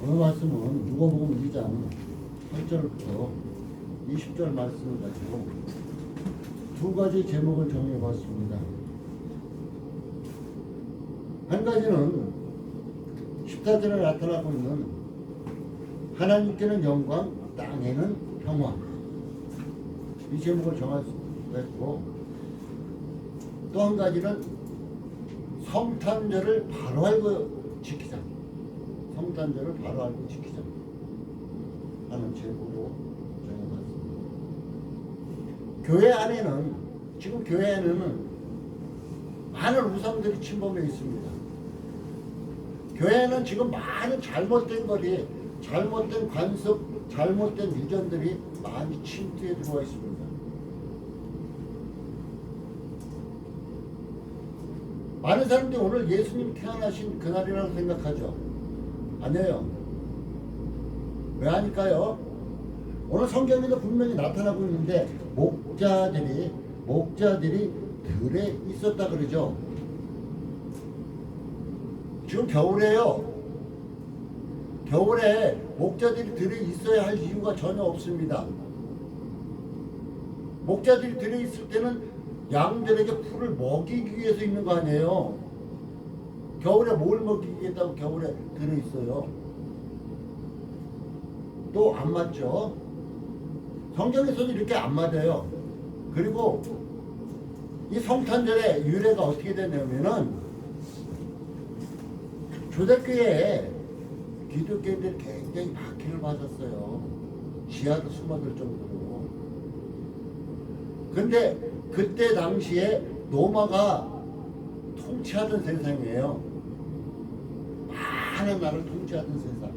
오늘 말씀은 누가복음 2장 8절부터 20절 말씀을 가지고 두 가지 제목을 정해 봤습니다. 한 가지는 14절에 나타나고 있는 하나님께는 영광, 땅에는 평화. 이 제목을 정했고 또 한 가지는 성탄절을 바로 알고 지키자. 성탄절을 바로 알고 지키자. 하는 제목으로 정해봤습니다. 교회 안에는 지금 교회 안에는 많은 우상들이 침범해 있습니다. 교회는 지금 많은 잘못된 거리, 잘못된 관습, 잘못된 유전들이 많이 침투해 들어와 있습니다. 많은 사람들이 오늘 예수님 태어나신 그날이라고 생각하죠. 아니에요. 왜 하니까요? 오늘 성경에도 분명히 나타나고 있는데 목자들이 목자들이 들에 있었다 그러죠. 지금 겨울에요. 겨울에 목자들이 들에 있어야 할 이유가 전혀 없습니다. 목자들이 들에 있을 때는 양들에게 풀을 먹이기 위해서 있는 거 아니에요. 겨울에 뭘 먹이겠다고 겨울에 들어 있어요. 또 안 맞죠? 성경에서도 이렇게 안 맞아요. 그리고 이 성탄절의 유래가 어떻게 되냐면은 초대교회에 기독교인들이 굉장히 박해를 받았어요. 지하도 숨어들 정도로. 근데 그때 당시에 로마가 통치하던 세상이에요. 많은 나라를 통치하던 세상.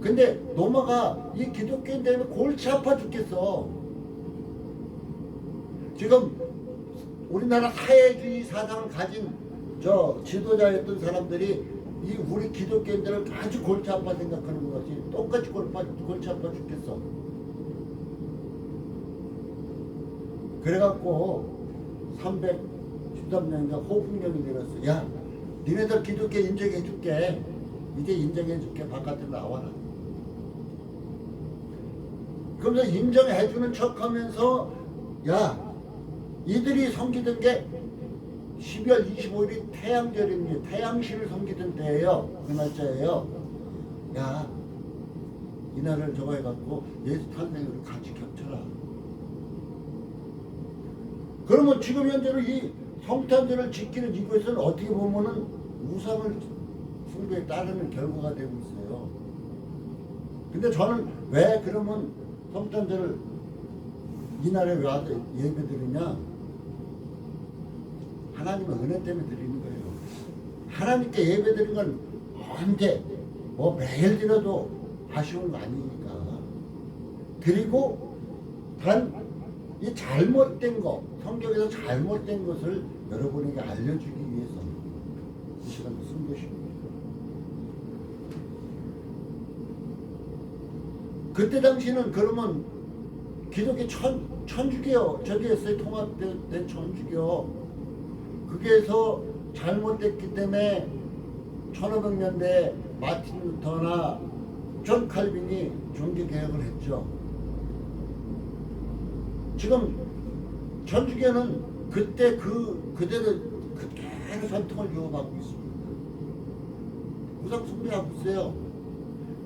근데 로마가 이 기독교인 때문에 골치 아파 죽겠어. 지금 우리나라 사회주의 사상을 가진 저 지도자였던 사람들이 이 우리 기독교인들을 아주 골치 아파 생각하는 것이 똑같이 골치 아파, 죽겠어. 그래갖고 313년인가 호국령이 내렸어. 야, 니네들 기독교 인정해 줄게. 이제 인정해 줄게. 바깥에 나와라. 그러면서 인정해 주는 척 하면서 야, 이들이 섬기던 게 12월 25일이 태양절입니다. 태양신을 섬기던 때예요. 그 날짜예요. 야, 이날을 저거 해갖고 예수 탄생으로 같이 겹쳐라. 그러면 지금 현재로 이 성탄절을 지키는 이곳은 어떻게 보면은 우상을 숭배에 따르는 결과가 되고 있어요. 근데 저는 왜 그러면 성탄절을 이 날에 왜 와서 예배 드리냐? 하나님의 은혜 때문에 드리는 거예요. 하나님께 예배 드리는 건 언제, 뭐 매일 드려도 아쉬운 거 아니니까. 그리고 단 이 잘못된 거, 성경에서 잘못된 것을 여러분에게 알려주기 위해서 이 시간을 쓴 것입니다. 그때 당시는 그러면 기독교 천, 천주교, 저기였어요. 통합된 천주교. 그게서 잘못됐기 때문에 1500년대 마틴 루터나 존 칼빈이 종교 개혁을 했죠. 지금 천주교는 그때 그 그대로 그대로 전통을 이어받고 있습니다. 우상 숭배하고 있어요.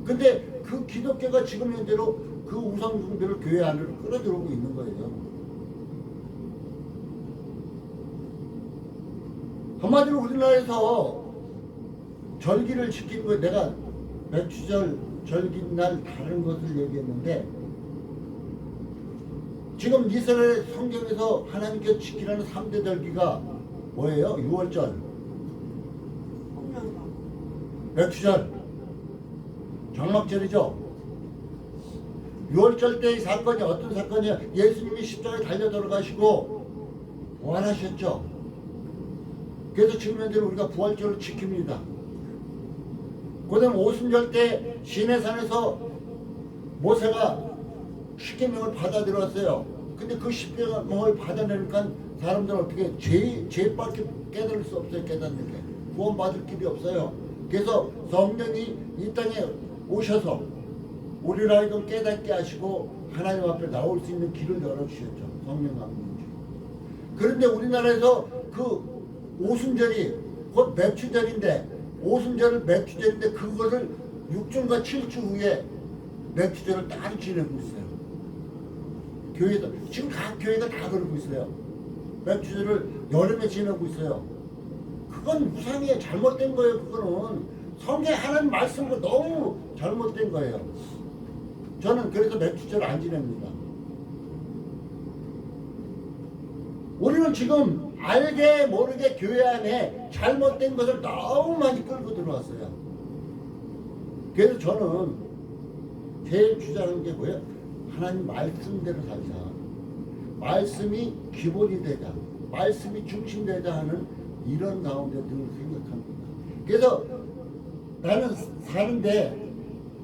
근데 그 기독교가 지금 현재로 그 우상 숭배를 교회 안으로 끌어들어오고 있는 거예요. 한마디로 우리나라에서 절기를 지키는 거 내가 매추절 절기 날 다른 것을 얘기했는데 지금 이스라엘 성경에서 하나님께서 지키라는 3대 절기가 뭐예요? 6월절, 맥추절, 장막절이죠. 6월절 때의 사건이 어떤 사건이야? 예수님이 십자가에 달려 돌아가시고 부활하셨죠. 그래서 지금 현재 우리가 부활절을 지킵니다. 그다음 오순절 때 시내산에서 모세가 십계명을 받아들였어요. 근데 그 십계명을 받아내니까 사람들은 어떻게 죄 죄밖에 깨달을 수 없어요. 깨닫는 게 구원받을 길이 없어요. 그래서 성령이 이 땅에 오셔서 우리를 하여금 깨닫게 하시고 하나님 앞에 나올 수 있는 길을 열어주셨죠. 성령 강림주. 그런데 우리나라에서 그 오순절이 곧 매추절인데 오순절을 매추절인데 그거를 6주인가 7주 후에 매추절을 따로 지내고 있어요. 교회도 지금 각 교회가 다 그러고 있어요. 매추절을 여름에 지내고 있어요. 그건 무상이에요. 잘못된 거예요. 그거는 성경 하나님 말씀과 너무 잘못된 거예요. 저는 그래서 매추절 안 지냅니다. 우리는 지금 알게 모르게 교회 안에 잘못된 것을 너무 많이 끌고 들어왔어요. 그래서 저는 제일 주장하는 게 뭐예요? 하나님 말씀대로 살자. 말씀이 기본이 되자. 말씀이 중심되자 하는 이런 가운데 늘 생각합니다. 그래서 나는 사는데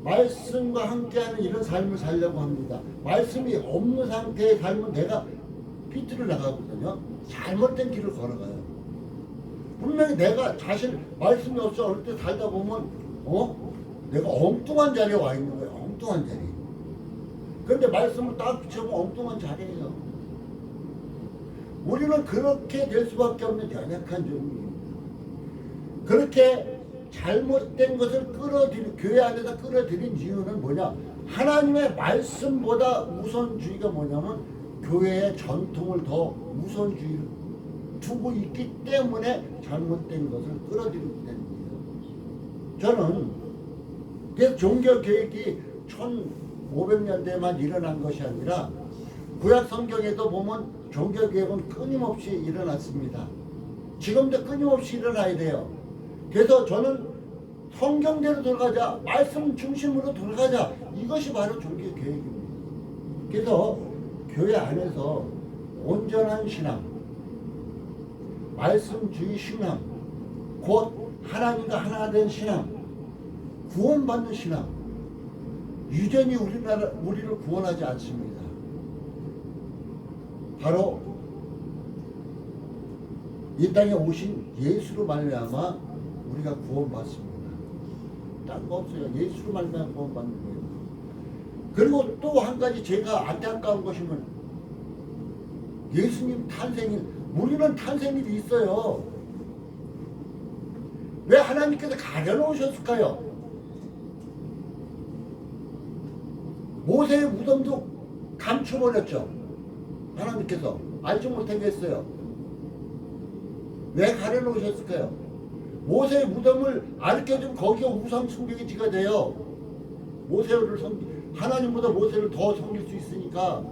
말씀과 함께하는 이런 삶을 살려고 합니다. 말씀이 없는 상태의 삶은 내가 삐뚤어 나가거든요. 잘못된 길을 걸어가요. 분명히 내가 자신 말씀이 없어 어릴 때 살다 보면 어 내가 엉뚱한 자리에 와 있는 거예요. 엉뚱한 자리. 그런데 말씀을 딱 붙여보면 엉뚱한 자리예요. 우리는 그렇게 될 수밖에 없는 연약한 종입니다. 그렇게 잘못된 것을 끌어들인 교회 안에서 끌어들인 이유는 뭐냐? 하나님의 말씀보다 우선주의가 뭐냐면 교회의 전통을 더 우선주의를 두고 있기 때문에 잘못된 것을 끌어들이기 때문이에요. 저는 그래서 종교 개혁이 1500년대만 일어난 것이 아니라 구약 성경에도 보면 종교 개혁은 끊임없이 일어났습니다. 지금도 끊임없이 일어나야 돼요. 그래서 저는 성경대로 돌아가자, 말씀 중심으로 돌아가자. 이것이 바로 종교 계획입니다. 그래서 교회 안에서 온전한 신앙, 말씀주의 신앙, 곧 하나님과 하나 된 신앙, 구원받는 신앙, 유전이 우리나라 우리를 구원하지 않습니다. 바로 이 땅에 오신 예수로 말미암아 우리가 구원받습니다. 딴거 없어요. 예수로 말미암아 구원받는 거예요. 그리고 또 한 가지 제가 안타까운 것이면 예수님 탄생일 우리는 탄생일이 있어요. 왜 하나님께서 가려놓으셨을까요? 모세의 무덤도 감춰버렸죠. 하나님께서 알지 못하게 했어요. 왜 가려놓으셨을까요? 모세의 무덤을 알려주면 거기가 우상 숭배의 지가 돼요. 모세를 섬 하나님보다 모세를 더 섬길 수 있으니까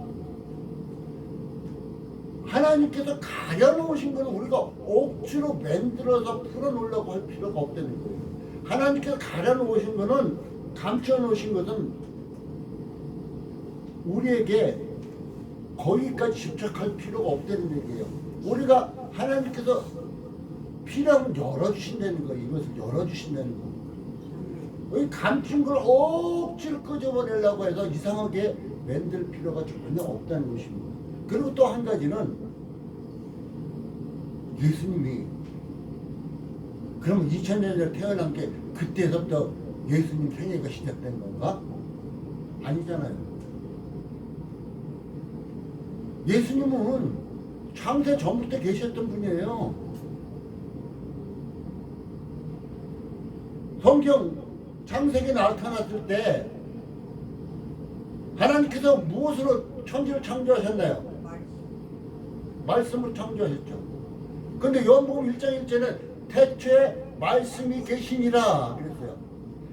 하나님께서 가려놓으신 것은 우리가 억지로 만들어서 풀어놓으려고 할 필요가 없다는 거예요. 하나님께서 가려놓으신 것은 감춰놓으신 것은 우리에게 거기까지 집착할 필요가 없다는 얘기예요. 우리가 하나님께서 필요하면 열어주신다는 거예요. 이것을 열어주신다는 거예요. 이 감춘 걸 억지로 끄집어내려고 해서 이상하게 만들 필요가 전혀 없다는 것입니다. 그리고 또 한 가지는 예수님이 그러면 2000년 전에 태어난 게 그때서부터 예수님 생애가 시작된 건가? 아니잖아요. 예수님은 창세 전부터 계셨던 분이에요. 성경 창세기 나타났을 때 하나님께서 무엇으로 천지를 창조하셨나요? 말씀으로 창조하셨죠. 근데 요한복음 1장 1절에 태초에 말씀이 계시니라 그랬어요.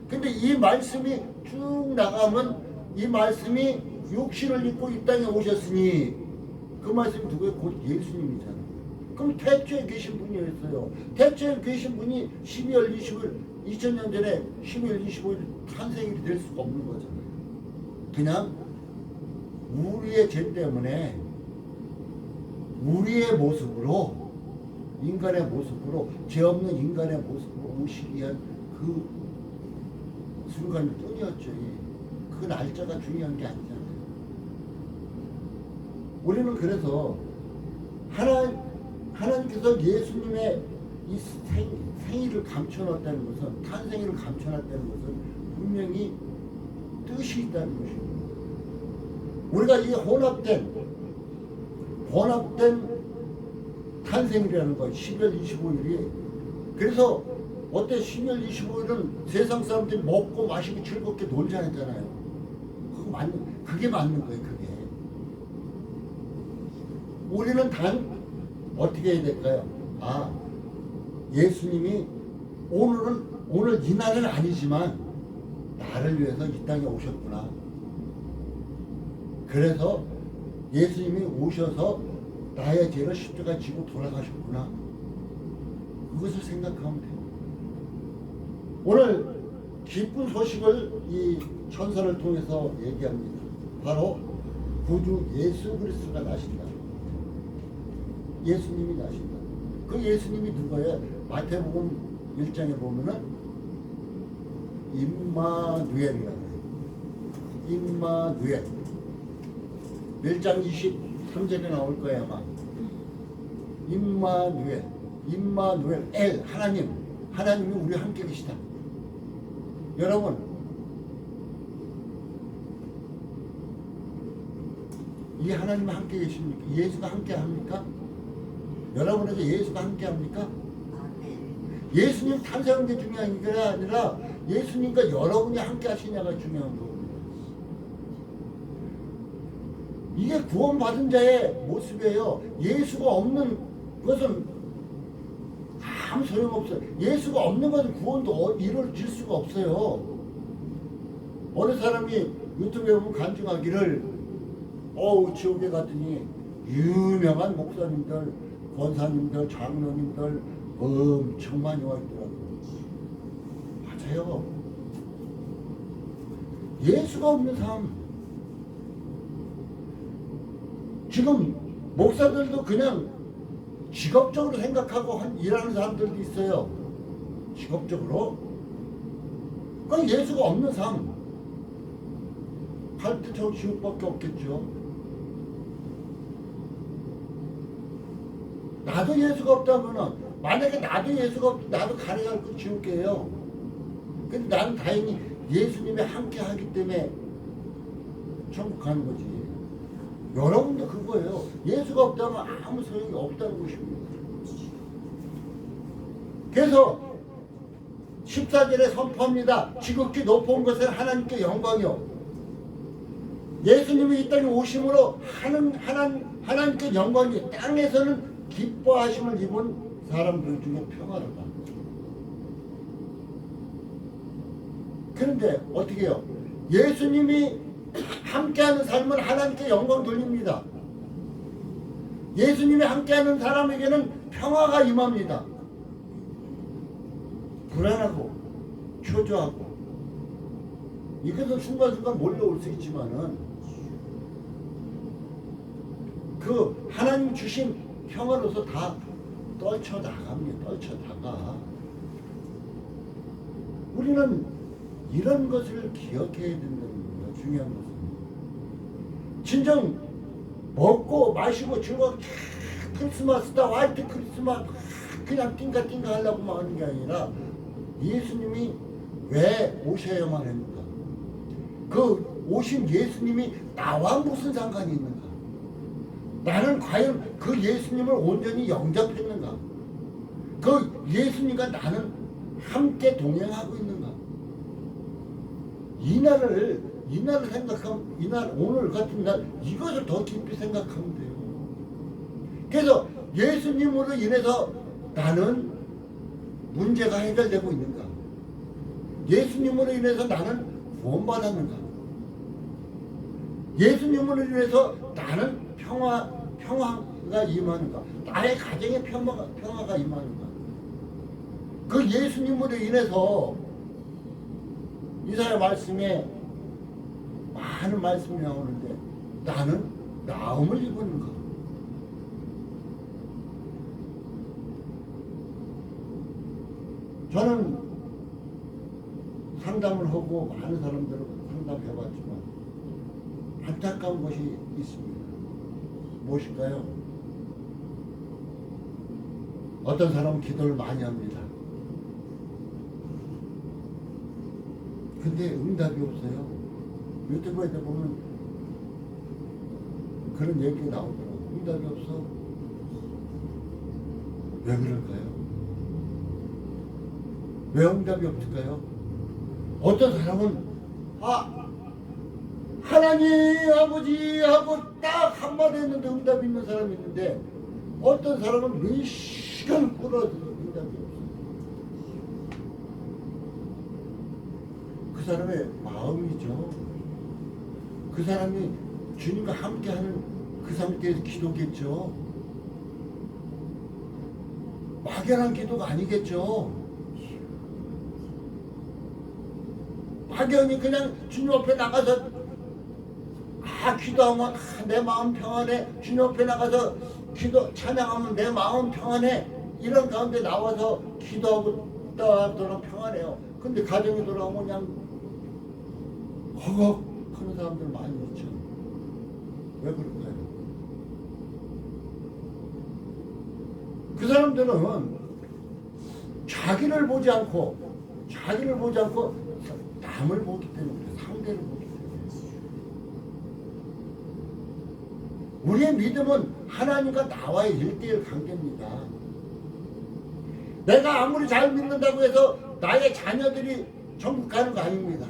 근데 이 말씀이 쭉 나가면 이 말씀이 육신을 입고 이 땅에 오셨으니 그 말씀이 누구예요? 곧 예수님이잖아요. 그럼 태초에 계신 분이었어요. 태초에 계신 분이 12월 20일 2000년 전에 12월 25일 탄생일이 될 수가 없는 거잖아요. 그냥 우리의 죄 때문에 우리의 모습으로 인간의 모습으로 죄 없는 인간의 모습으로 오시기 위한 그 순간일 뿐이었죠. 그 날짜가 중요한 게 아니잖아요. 우리는 그래서 하나 하나님께서 예수님의 이 생, 생일을 감춰놨다는 것은 탄생일을 감춰놨다는 것은 분명히 뜻이 있다는 것입니다. 우리가 이 혼합된 혼합된 탄생이라는 거 10월 25일이 그래서 어때 10월 25일은 세상 사람들이 먹고 마시고 즐겁게 놀자 했잖아요. 그거 맞는 그게 맞는 거예요. 그게 우리는 단 어떻게 해야 될까요? 아 예수님이 오늘은 오늘 이 날은 아니지만 나를 위해서 이 땅에 오셨구나. 그래서 예수님이 오셔서 나의 죄를 십자가 지고 돌아가셨구나. 그것을 생각하면 돼요. 오늘 기쁜 소식을 이 천사를 통해서 얘기합니다. 바로 구주 예수 그리스도가 나신다. 예수님이 나신다. 그 예수님이 누구예요? 마태복음 1장에 보면은 임마누엘이라고 해요. 임마누엘. 1장 23절에 나올 거예요 아마. 임마누엘. 임마누엘. 엘 하나님. 하나님이 우리 함께 계시다. 여러분 이 하나님 함께 계십니까? 예수가 함께 합니까? 여러분에게 예수가 함께 합니까? 예수님 탄생한 게 중요한 게 아니라 예수님과 여러분이 함께 하시냐가 중요한 거거든요. 이게 구원받은 자의 모습이에요. 예수가 없는 것은 아무 소용없어요. 예수가 없는 것은 구원도 어- 이루어질 수가 없어요. 어느 사람이 유튜브에 보면 간증하기를 어우 지옥에 갔더니 유명한 목사님들, 권사님들, 장로님들 엄청 많이 와 있더라고요. 맞아요. 예수가 없는 삶. 지금 목사들도 그냥 직업적으로 생각하고 한, 일하는 사람들도 있어요. 직업적으로. 그건 예수가 없는 삶. 저 지옥밖에 없겠죠. 나도 예수가 없다면은 만약에 나도 예수가 없, 나도 가능할 그 지옥이에요. 근데 나는 다행히 예수님이 함께 하기 때문에 천국 가는 거지. 여러분도 그거예요. 예수가 없다면 아무 소용이 없다는 것입니다. 그래서 14절에 선포합니다. 지극히 높은 것은 하나님께 영광이요. 예수님이 이 땅에 오심으로 하는 하나님 하나님께 영광이 땅에서는 기뻐하심을 입은 사람들 중에 평화를 받는 그런데 어떻게 해요? 예수님이 함께하는 삶은 하나님께 영광 돌립니다. 예수님이 함께하는 사람에게는 평화가 임합니다. 불안하고 초조하고 이것은 순간순간 몰려올 수 있지만은 그 하나님 주신 평화로서 다 떨쳐 나갑니다. 떨쳐 나가. 우리는 이런 것을 기억해야 된다는. 중요한 것은. 진정 먹고 마시고 즐겁게 크리스마스다 화이트 크리스마스 그냥 띵가 띵가 하려고만 하는 게 아니라 예수님이 왜 오셔야만 합니까? 그 오신 예수님이 나와 무슨 상관이 있는가? 나는 과연 그 예수님을 온전히 영접했는가? 그 예수님과 나는 함께 동행하고 있는가? 이 날을 이 날을 생각하면 이날 오늘 같은 날 이것을 더 깊이 생각하면 돼요. 그래서 예수님으로 인해서 나는 문제가 해결되고 있는가? 예수님으로 인해서 나는 구원받았는가? 예수님으로 인해서 나는 평화 평화가 임하는가? 나의 가정에 평화가 평화가 임하는가? 그 예수님으로 인해서 이사야 말씀에 많은 말씀이 나오는데 나는 나음을 입었는가? 저는 상담을 하고 많은 사람들을 상담해봤지만 안타까운 것이 있습니다. 무엇일까요? 어떤 사람은 기도를 많이 합니다. 근데 응답이 없어요. 유튜브에 보면 그런 얘기 나오더라고요. 응답이 없어. 왜 그럴까요? 왜 응답이 없을까요? 어떤 사람은 아 하나님 아버지 하고 딱 한마디 했는데 응답이 있는 사람이 있는데 어떤 사람은 몇 시간 끌어도 응답이 없어요. 그 사람의 마음이죠. 그 사람이 주님과 함께하는 그 상태에서 기도겠죠. 막연한 기도가 아니겠죠. 막연히 그냥 주님 앞에 나가서 아 기도하면 아, 내 마음 평안해. 주님 앞에 나가서 기도 찬양하면 내 마음 평안해. 이런 가운데 나와서 기도하고 떠나더라 평안해요. 근데 가정에 돌아오면 그냥 허걱 하는 사람들 많이 있죠. 왜 그럴까요? 그 사람들은 자기를 보지 않고 자기를 보지 않고 남을 보기 때문에 상대를 보기 때문에 우리의 믿음은 하나님과 나와의 일대일 관계입니다. 내가 아무리 잘 믿는다고 해서 나의 자녀들이 천국 가는 거 아닙니다.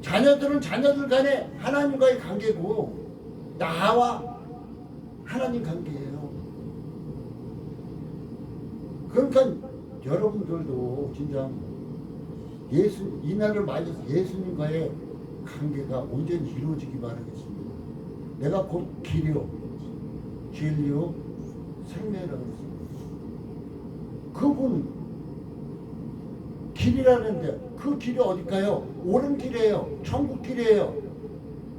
자녀들은 자녀들 간에 하나님과의 관계고 나와 하나님 관계예요. 그러니까 여러분들도 진짜 예수 이날을 맞이해서 예수님과의 관계가 온전히 이루어지기 바라겠습니다. 내가 곧 길이요, 진리요, 생명이라고 했습니다. 그분 길이라는데 그 길이 어딜까요? 옳은 길이에요. 천국 길이에요.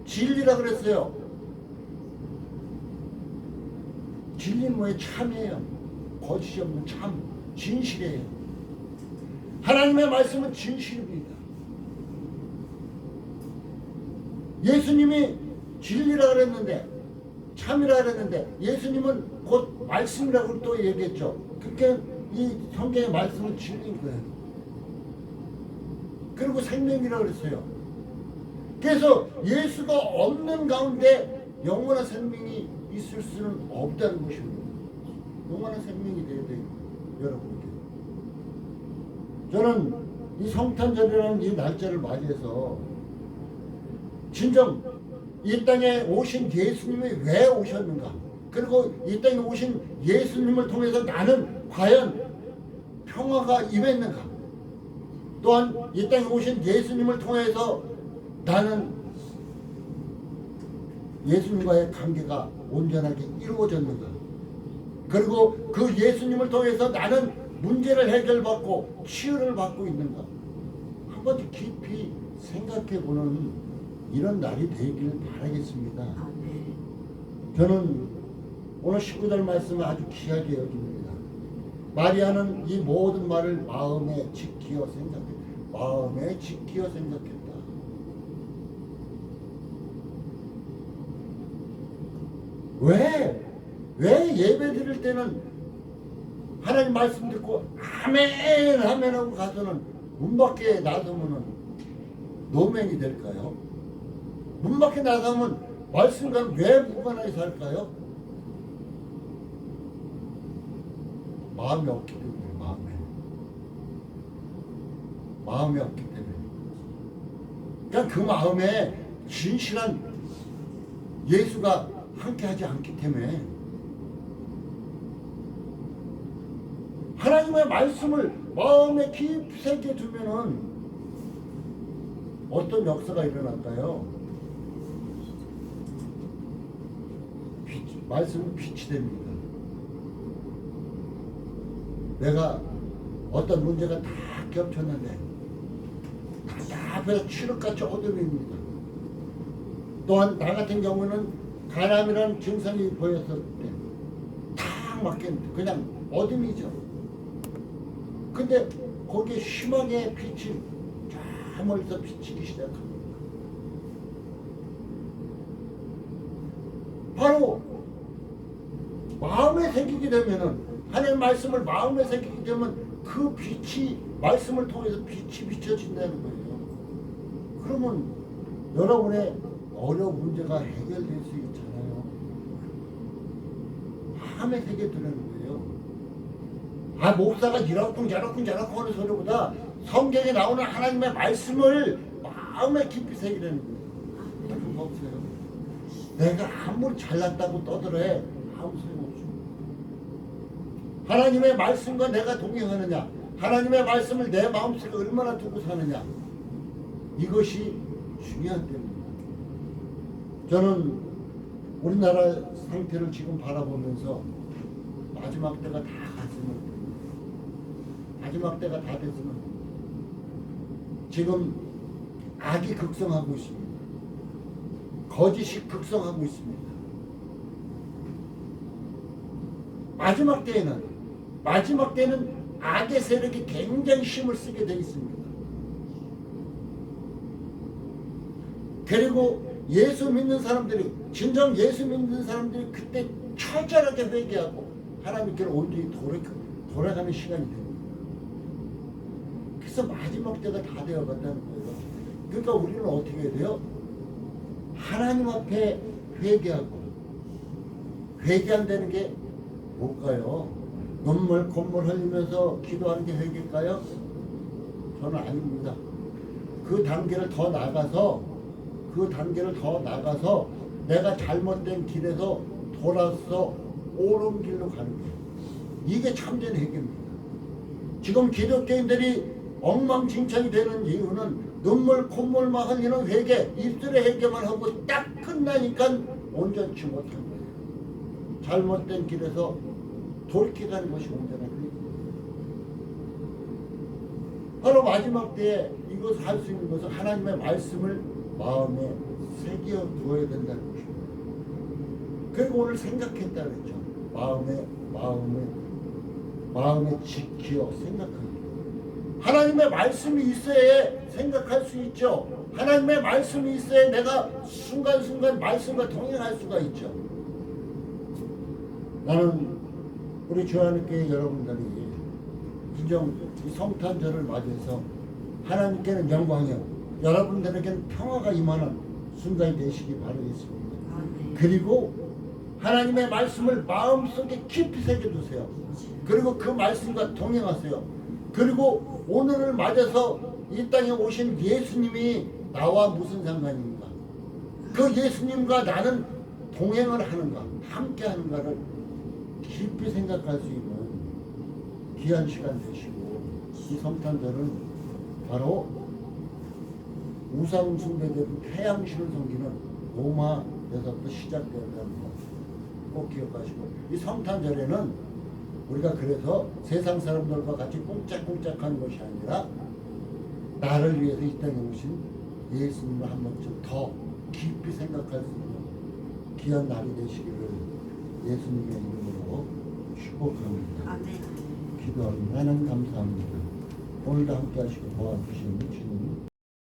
진리라 그랬어요. 진리는 뭐예요? 참이에요. 거짓이 없는 참, 진실이에요. 하나님의 말씀은 진실입니다. 예수님이 진리라 그랬는데 참이라 그랬는데 예수님은 곧 말씀이라고 또 얘기했죠. 그러니까 이 성경의 말씀은 진리인 거예요. 그리고 생명이라 그랬어요. 그래서 예수가 없는 가운데 영원한 생명이 있을 수는 없다는 것입니다. 영원한 생명이 돼야 돼요. 여러분께. 저는 이 성탄절이라는 이 날짜를 맞이해서 진정 이 땅에 오신 예수님이 왜 오셨는가? 그리고 이 땅에 오신 예수님을 통해서 나는 과연 평화가 임했는가? 또한 이 땅에 오신 예수님을 통해서 나는 예수님과의 관계가 온전하게 이루어졌는가? 그리고 그 예수님을 통해서 나는 문제를 해결받고 치유를 받고 있는가? 한번 깊이 생각해 보는 이런 날이 되길 바라겠습니다. 아, 네. 저는 오늘 19절 말씀을 아주 귀하게 여깁니다. 마리아는 이 모든 말을 마음에 지키어 생각했다. 마음에 지키어 생각했다. 왜? 왜 예배 드릴 때는 하나님 말씀 듣고 아멘 아멘 하고 가서는 문 밖에 나서면은 노맹이 될까요? 문 밖에 나서면 말씀과 왜 무관하게 살까요? 마음이 없기 때문에 마음에 마음이 없기 때문에 그러니까 그 마음에 진실한 예수가 함께하지 않기 때문에 하나님의 말씀을 마음에 깊이 새겨 두면은 어떤 역사가 일어날까요? 빛, 말씀은 빛이 됩니다. 내가 어떤 문제가 다 겹쳤는데 답답해서 칠흑같이 어둠입니다. 또한 나 같은 경우는 가람이라는 증상이 보였을 때탁 맞겠는데 그냥 어둠이죠. 근데 거기에 심하게 빛이 저 멀리서 비치기 시작합니다. 바로 새기게 되면은 하나님 말씀을 마음에 새기게 되면 그 빛이 말씀을 통해서 빛이 비춰진다는 거예요. 그러면 여러분의 어려운 문제가 해결될 수 있잖아요. 마음에 새겨두라는 거예요. 아 목사가 이러쿵 저러쿵 저러쿵 하는 소리보다 성경에 나오는 하나님의 말씀을 마음에 깊이 새기라는 거예요. 거 없어요. 내가 아무리 잘났다고 떠들어 아무 소용없어. 하나님의 말씀과 내가 동행하느냐, 하나님의 말씀을 내 마음속에 얼마나 두고 사느냐, 이것이 중요한 때입니다. 저는 우리나라 상태를 지금 바라보면서 마지막 때가 다 갔으면 마지막 때가 다 됐으면 지금 악이 극성하고 있습니다. 거짓이 극성하고 있습니다. 마지막 때에는 마지막 때는 악의 세력이 굉장히 힘을 쓰게 되어 있습니다. 그리고 예수 믿는 사람들이 진정 예수 믿는 사람들이 그때 처절하게 회개하고 하나님께로 온전히 돌아, 돌아가는 시간이 됩니다. 그래서 마지막 때가 다 되어간다는 거예요. 그러니까 우리는 어떻게 돼요? 하나님 앞에 회개하고 회개한다는 게 뭘까요? 눈물 콧물 흘리면서 기도하는 게 회개일까요? 저는 아닙니다. 그 단계를 더 나가서 그 단계를 더 나가서 내가 잘못된 길에서 돌아서 옳은 길로 가는 거예요. 이게 참된 회개입니다. 지금 기독교인들이 엉망진창이 되는 이유는 눈물 콧물만 흘리는 회개, 입술의 회개만 하고 딱 끝나니까 온전치 못한 거예요. 잘못된 길에서 돌이켜가는 것이 온전한 거예요. 바로 마지막 때에 이것을 할 수 있는 것은 하나님의 말씀을 마음에 새겨 두어야 된다는 것입니다. 그리고 오늘 생각했다 그랬죠. 마음에 마음에 마음에 지키어 생각합니다. 하나님의 말씀이 있어야 생각할 수 있죠. 하나님의 말씀이 있어야 내가 순간순간 말씀과 동행할 수가 있죠. 나는 우리 주하님께 여러분들이 이 성탄절을 맞이해서 하나님께는 영광이요 여러분들에게는 평화가 임하는 순간이 되시기 바라겠습니다. 그리고 하나님의 말씀을 마음속에 깊이 새겨두세요. 그리고 그 말씀과 동행하세요. 그리고 오늘을 맞아서 이 땅에 오신 예수님이 나와 무슨 상관입니까? 그 예수님과 나는 동행을 하는가, 함께 하는가를 깊이 생각할 수 있는 귀한 시간 되시고 이 성탄절은 바로 우상 숭배되는 태양신을 섬기는 로마에서부터 시작된다는 것꼭 기억하시고 이 성탄절에는 우리가 그래서 세상 사람들과 같이 꽁짝꽁짝하는 것이 아니라 나를 위해서 이 땅에 오신 예수님을 한 번쯤 더 깊이 생각할 수 있는 귀한 날이 되시기를 예수님의 이름으로 축복합니다. 아멘. 기도합니다. 하나님 감사합니다. 오늘도 함께 하시고 도와주시는 주님